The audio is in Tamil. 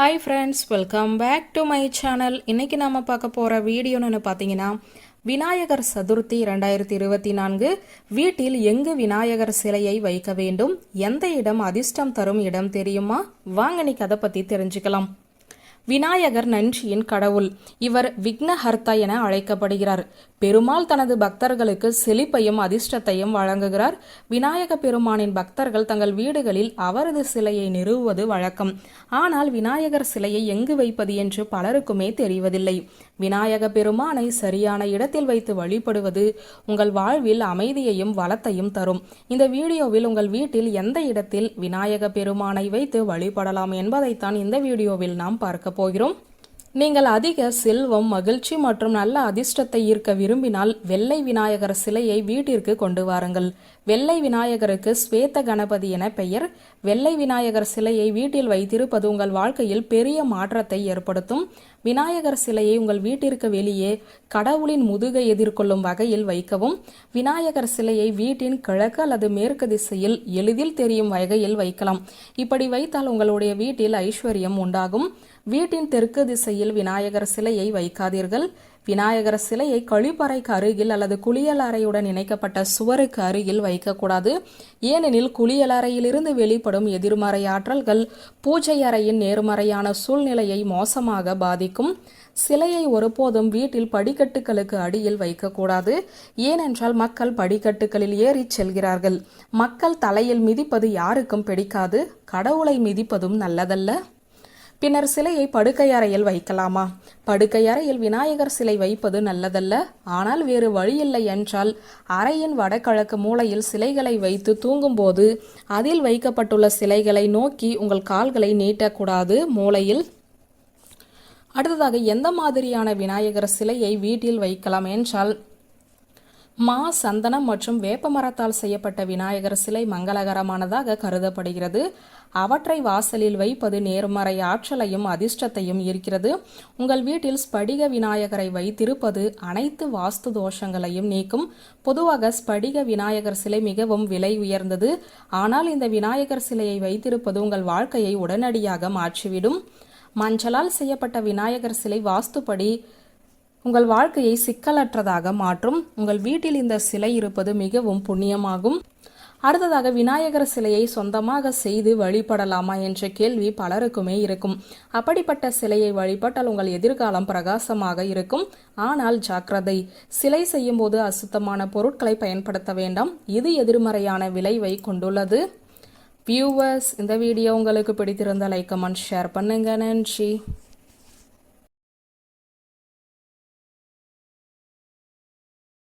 Hi friends welcome back to my channel இன்னைக்கு நாம பார்க்க போகிற வீடியோன்னு பார்த்தீங்கன்னா விநாயகர் சதுர்த்தி ரெண்டாயிரத்தி இருபத்தி நான்கு வீட்டில் எங்கு விநாயகர் சிலையை வைக்க வேண்டும் எந்த இடம் அதிர்ஷ்டம் தரும் இடம் தெரியுமா? வாங்க நீ கதை பற்றி தெரிஞ்சுக்கலாம். விநாயகர் நன்றியின் கடவுள். இவர் விக்னஹர்த்தா என அழைக்கப்படுகிறார். பெருமாள் தனது பக்தர்களுக்கு செழிப்பையும் அதிர்ஷ்டத்தையும் வழங்குகிறார். விநாயக பெருமானின் பக்தர்கள் தங்கள் வீடுகளில் அவரது சிலையை நிறுவுவது வழக்கம். ஆனால் விநாயகர் சிலையை எங்கு வைப்பது என்று பலருக்குமே தெரிவதில்லை. விநாயக பெருமானை சரியான இடத்தில் வைத்து வழிபடுவது உங்கள் வாழ்வில் அமைதியையும் வளத்தையும் தரும். இந்த வீடியோவில் உங்கள் வீட்டில் எந்த இடத்தில் விநாயக பெருமானை வைத்து வழிபடலாம் என்பதைத்தான் இந்த வீடியோவில் நாம் பார்க்க போகிறோம். நீங்கள் அதிக செல்வம் மகிழ்ச்சி மற்றும் நல்ல அதிர்ஷ்டத்தை ஈர்க்க விரும்பினால் வெள்ளை விநாயகர் சிலையை வீட்டிற்கு கொண்டு வாருங்கள். வெள்ளை விநாயகருக்கு ஸ்வேத கணபதி என பெயர். வெள்ளை விநாயகர் சிலையை வீட்டில் வைத்திருப்பது உங்கள் வாழ்க்கையில் பெரிய மாற்றத்தை ஏற்படுத்தும். விநாயகர் சிலையை உங்கள் வீட்டிற்கு வெளியே கடவுளின் முதுகை எதிர்கொள்ளும் வகையில் வைக்கவும். விநாயகர் சிலையை வீட்டின் கிழக்கு அல்லது மேற்கு திசையில் எளிதில் தெரியும் வகையில் வைக்கலாம். இப்படி வைத்தால் உங்களுடைய வீட்டில் ஐஸ்வர்யம் உண்டாகும். வீட்டின் தெற்கு திசையில் விநாயகர் சிலையை வைக்காதீர்கள். விநாயகர் சிலையை கழிப்பறைக்கு அருகில் அல்லது குளியல் அறையுடன் இணைக்கப்பட்ட சுவருக்கு அருகில் வைக்கக்கூடாது. ஏனெனில் குளியல் அறையிலிருந்து வெளிப்படும் எதிர்மறை ஆற்றல்கள் பூஜை அறையின் நேர்மறையான சூழ்நிலையை மோசமாக பாதிக்கும். சிலையை ஒருபோதும் வீட்டில் படிக்கட்டுகளுக்கு அடியில் வைக்கக்கூடாது. ஏனென்றால் மக்கள் படிக்கட்டுகளில் ஏறிச் செல்கிறார்கள். மக்கள் தலையில் மிதிப்பது யாருக்கும் பிடிக்காது. கடவுளை மிதிப்பதும் நல்லதல்ல. பின்னர் சிலையை படுக்கை அறையில் வைக்கலாமா? படுக்கை அறையில் விநாயகர் சிலை வைப்பது நல்லதல்ல. ஆனால் வேறு வழியில்லை என்றால் அறையின் வடகிழக்கு மூலையில் சிலைகளை வைத்து தூங்கும்போது அதில் வைக்கப்பட்டுள்ள சிலைகளை நோக்கி உங்கள் கால்களை நீட்டக்கூடாது. மூளையில் அடுத்ததாக எந்த மாதிரியான விநாயகர் சிலையை வீட்டில் வைக்கலாம் என்றால் மா சந்தனம் மற்றும் வேப்ப மரத்தால் செய்யப்பட்ட விநாயகர் சிலை மங்களகரமானதாக கருதப்படுகிறது. அவற்றை வாசலில் வைப்பது நேர்மறை ஆற்றலையும் அதிர்ஷ்டத்தையும் ஈர்க்கிறது. உங்கள் வீட்டில் ஸ்படிக விநாயகரை வைத்திருப்பது அனைத்து வாஸ்து தோஷங்களையும் நீக்கும். பொதுவாக ஸ்படிக விநாயகர் சிலை மிகவும் விலை உயர்ந்தது. ஆனால் இந்த விநாயகர் சிலையை வைத்திருப்பது உங்கள் வாழ்க்கையை உடனடியாக மாற்றிவிடும். மஞ்சளால் செய்யப்பட்ட விநாயகர் சிலை வாஸ்துப்படி உங்கள் வாழ்க்கையை சிக்கலற்றதாக மாற்றும். உங்கள் வீட்டில் இந்த சிலை இருப்பது மிகவும் புண்ணியமாகும். அடுத்ததாக விநாயகர் சிலையை சொந்தமாக செய்து வழிபடலாமா என்ற கேள்வி பலருக்குமே இருக்கும். அப்படிப்பட்ட சிலையை வழிபட்டால் உங்கள் எதிர்காலம் பிரகாசமாக இருக்கும். ஆனால் ஜாக்கிரதை. சிலை செய்யும் போது அசுத்தமான பொருட்களை பயன்படுத்த வேண்டாம். இது எதிர்மறையான விளைவை கொண்டுள்ளது. வியூவர்ஸ் இந்த வீடியோ உங்களுக்கு பிடித்திருந்த லைக் கமெண்ட் ஷேர் பண்ணுங்க. நன்றி.